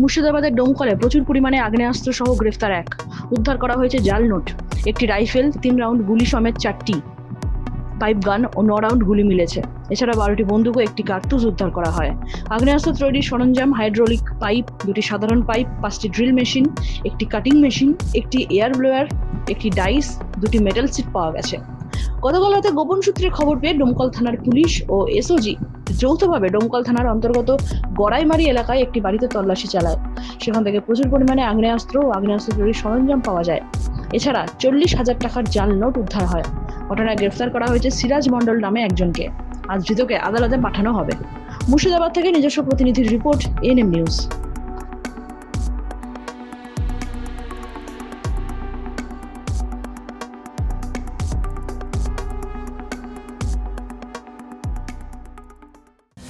মুর্শিদাবাদের ডোমকলে প্রচুর পরিমাণে আগ্নেয়াস্ত্র সহ গ্রেফতার এক। উদ্ধার করা হয়েছে জাল নোট, একটি রাইফেল, তিন রাউন্ড গুলি সমেত চারটি। পাইপ গান ও ন রাউন্ড গুলি মিলেছে। এছাড়া বারোটি বন্দুক ও একটি কার্তুজ উদ্ধার করা হয়। আগ্নেয়াস্ত্র তৈরির সরঞ্জাম, হাইড্রোলিক পাইপ, দুটি সাধারণ পাইপ, পাঁচটি ড্রিল মেশিন, একটি কাটিং মেশিন, একটি এয়ার ব্লোয়ার, একটি ডাইস, দুটি মেটাল সিট পাওয়া গেছে। গতকাল রাতে গোপন সূত্রে খবর পেয়ে ডোমকল থানার পুলিশ ও এসওজি যৌথভাবে ডোমকল থানার অন্তর্গত গড়াইমারি এলাকায় একটি বাড়িতে তল্লাশি চালায়। সেখান থেকে প্রচুর পরিমাণে আগ্নেয়াস্ত্র ও আগ্নেয়াস্ত্র সরঞ্জাম পাওয়া যায়। এছাড়া চল্লিশ হাজার টাকার জাল নোট উদ্ধার হয়। ঘটনায় গ্রেফতার করা হয়েছে সিরাজ মণ্ডল নামে একজনকে। আজ ধৃতকে আদালতে পাঠানো হবে। মুর্শিদাবাদ থেকে নিজস্ব প্রতিনিধির রিপোর্ট এনএম নিউজ।